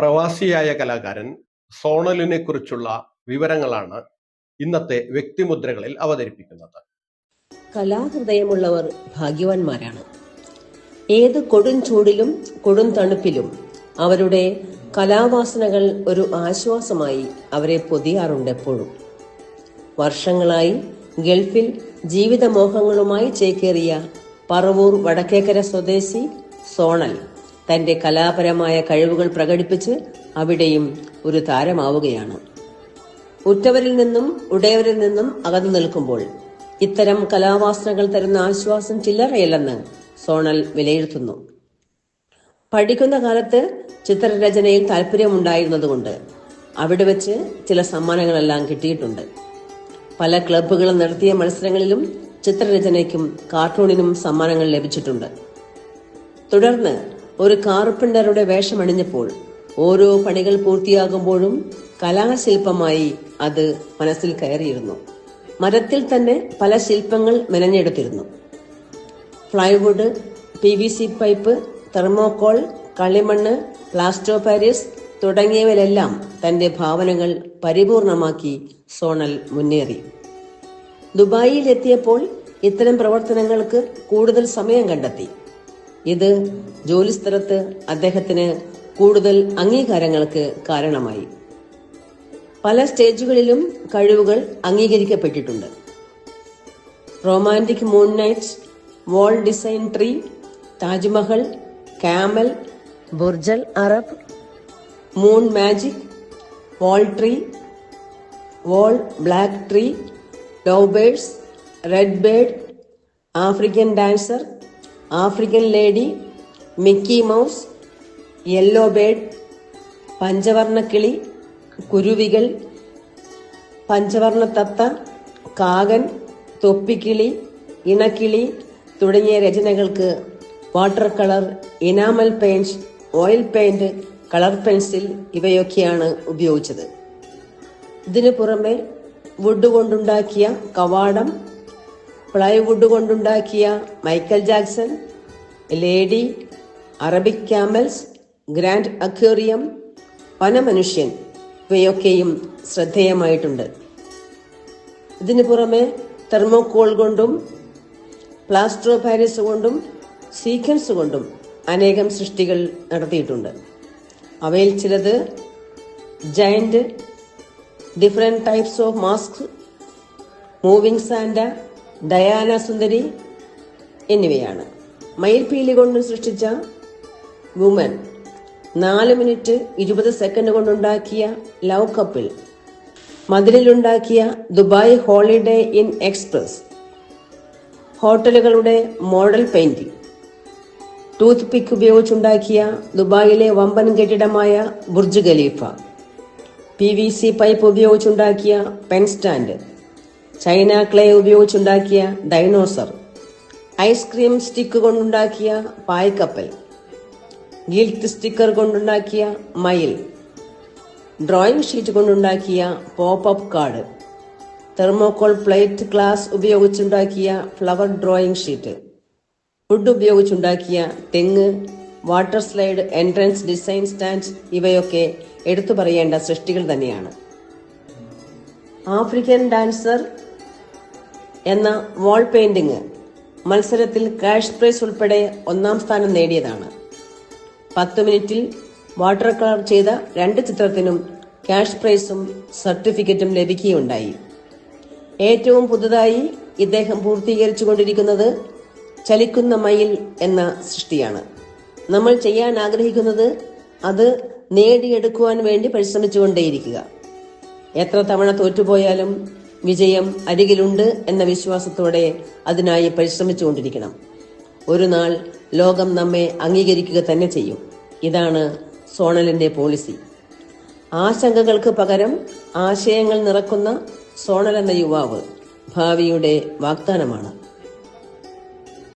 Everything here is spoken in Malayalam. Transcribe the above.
പ്രവാസിയായ കലാകാരൻ സോണലിനെ കുറിച്ചുള്ള വിവരങ്ങളാണ് ഇന്നത്തെ വ്യക്തിമുദ്രകളിൽ അവതരിപ്പിക്കുന്നത്. കലാഹൃദയമുള്ളവർ ഭാഗ്യവാന്മാരാണ്. ഏത് കൊടും ചൂടിലും കൊടും തണുപ്പിലും അവരുടെ കലാവാസനകൾ ഒരു ആശ്വാസമായി അവരെ പൊതിയാറുണ്ട് എപ്പോഴും. വർഷങ്ങളായി ഗൾഫിൽ ജീവിതമോഹങ്ങളുമായി ചേക്കേറിയ പറവൂർ വടക്കേക്കര സ്വദേശി സോണൽ തന്റെ കലാപരമായ കഴിവുകൾ പ്രകടിപ്പിച്ച് അവിടെയും ഒരു താരമാവുകയാണ്. ഉറ്റവരിൽ നിന്നും ഉടയവരിൽ നിന്നും അകന്നു നിൽക്കുമ്പോൾ ഇത്തരം കലാവാസനകൾ തരുന്ന ആശ്വാസം ചില്ലറയല്ലെന്ന് സോണൽ വിലയിരുത്തുന്നു. പഠിക്കുന്ന കാലത്ത് ചിത്രരചനയിൽ താല്പര്യമുണ്ടായിരുന്നതുകൊണ്ട് അവിടെ വെച്ച് ചില സമ്മാനങ്ങളെല്ലാം കിട്ടിയിട്ടുണ്ട്. പല ക്ലബ്ബുകളും നടത്തിയ മത്സരങ്ങളിലും ചിത്രരചനയ്ക്കും കാർട്ടൂണിനും സമ്മാനങ്ങൾ ലഭിച്ചിട്ടുണ്ട്. തുടർന്ന് ഒരു കാർപ്പന്ററുടെ വേഷമണിഞ്ഞപ്പോൾ ഓരോ പണികൾ പൂർത്തിയാകുമ്പോഴും കലാശില്പമായി അത് മനസ്സിൽ കയറിയിരുന്നു. മരത്തിൽ തന്നെ പല ശില്പങ്ങൾ മെനഞ്ഞെടുത്തിരുന്നു. Plywood P V C pipe thermocol കളിമണ്ണ് പ്ലാസ്റ്റോ പാരീസ് തുടങ്ങിയവയിലെല്ലാം തന്റെ ഭാവനകൾ പരിപൂർണമാക്കി സോണൽ മുന്നേറി. ദുബായിൽ എത്തിയപ്പോൾ ഇത്തരം പ്രവർത്തനങ്ങൾക്ക് കൂടുതൽ സമയം കണ്ടെത്തി. ഇത് ജോലിസ്ഥലത്ത് അദ്ദേഹത്തിന് കൂടുതൽ അംഗീകാരങ്ങൾക്ക് കാരണമായി. പല സ്റ്റേജുകളിലും കഴിവുകൾ അംഗീകരിക്കപ്പെട്ടിട്ടുണ്ട്. Romantic moon nights wall design tree Taj Mahal camel Burj al Arab moon magic wall tree wall black tree ഡോബേഴ്സ് red bird African dancer African lady Mickey Mouse yellow bird പഞ്ചവർണക്കിളി കുരുവികൾ പഞ്ചവർണ തത്ത കാകൻ തൊപ്പിക്കിളി ഇണക്കിളി തുടങ്ങിയ രചനകൾക്ക് water colour enamel paint oil paint colour pencil ഇവയൊക്കെയാണ് ഉപയോഗിച്ചത്. ഇതിനു പുറമെ വുഡ് കൊണ്ടുണ്ടാക്കിയ കവാടം പ്ലൈവുഡ് കൊണ്ടുണ്ടാക്കിയ Michael Jackson lady Arabic camels grand aquarium വനമനുഷ്യൻ ഇവയൊക്കെയും ശ്രദ്ധേയമായിട്ടുണ്ട്. ഇതിനു പുറമെ തെർമോക്കോൾ കൊണ്ടും പ്ലാസ്റ്റർ പാരീസ് കൊണ്ടും സീക്വൻസ് കൊണ്ടും അനേകം സൃഷ്ടികൾ നടത്തിയിട്ടുണ്ട്. അവയിൽ ചിലത് giant different types of mask moving sand Diana സുന്ദരി എന്നിവയാണ്. മയിൽപീലി കൊണ്ട് സൃഷ്ടിച്ച വുമൻ നാല് മിനിറ്റ് ഇരുപത് സെക്കൻഡ് കൊണ്ടുണ്ടാക്കിയ ലവ് കപ്പിൽ മതിലിലുണ്ടാക്കിയ ദുബായ് ഹോളിഡേ ഇൻ എക്സ്പ്രസ് ഹോട്ടലുകളുടെ മോഡൽ പെയിന്റിംഗ് ടൂത്ത് പിക്ക് ഉപയോഗിച്ചുണ്ടാക്കിയ ദുബായിലെ വമ്പൻ കെട്ടിടമായ Burj Khalifa P V C pipe ഉപയോഗിച്ചുണ്ടാക്കിയ pen stand China clay ഉപയോഗിച്ചുണ്ടാക്കിയ ഡൈനോസർ ഐസ്ക്രീം സ്റ്റിക്ക് കൊണ്ടുണ്ടാക്കിയ പായ്ക്കപ്പൽ ഗിൽറ്റ് സ്റ്റിക്കർ കൊണ്ടുണ്ടാക്കിയ മയിൽ ഡ്രോയിങ് ഷീറ്റ് കൊണ്ടുണ്ടാക്കിയ pop card thermocol plate glass ഉപയോഗിച്ചുണ്ടാക്കിയ flower drawing sheet food ഉപയോഗിച്ചുണ്ടാക്കിയ തെങ്ങ് water slide entrance design stand ഇവയൊക്കെ എടുത്തു പറയേണ്ട സൃഷ്ടികൾ തന്നെയാണ്. ആഫ്രിക്കൻ ഡാൻസർ എന്ന വാൾ പെയിന്റിംഗ് മത്സരത്തിൽ കാഷ് പ്രൈസ് ഉൾപ്പെടെ ഒന്നാം സ്ഥാനം നേടിയതാണ്. പത്ത് മിനിറ്റിൽ വാട്ടർ കളർ ചെയ്ത രണ്ട് ചിത്രത്തിനും ക്യാഷ് പ്രൈസും സർട്ടിഫിക്കറ്റും ലഭിക്കുകയുണ്ടായി. ഏറ്റവും പുതുതായി ഇദ്ദേഹം പൂർത്തീകരിച്ചു കൊണ്ടിരിക്കുന്നത് ചലിക്കുന്ന മയിൽ എന്ന സൃഷ്ടിയാണ്. നമ്മൾ ചെയ്യാൻ ആഗ്രഹിക്കുന്നത് അത് നേടിയെടുക്കുവാൻ വേണ്ടി പരിശ്രമിച്ചുകൊണ്ടേയിരിക്കുക. എത്ര തവണ തോറ്റുപോയാലും വിജയം അരികിലുണ്ട് എന്ന വിശ്വാസത്തോടെ അതിനായി പരിശ്രമിച്ചുകൊണ്ടിരിക്കണം. ഒരു നാൾ ലോകം നമ്മെ അംഗീകരിക്കുക തന്നെ ചെയ്യും. ഇതാണ് സോണലിന്റെ പോളിസി. ആശങ്കകൾക്ക് പകരം ആശയങ്ങൾ നിറക്കുന്ന സോണൽ എന്ന യുവാവ് ഭാവിയുടെ വാഗ്ദാനമാണ്.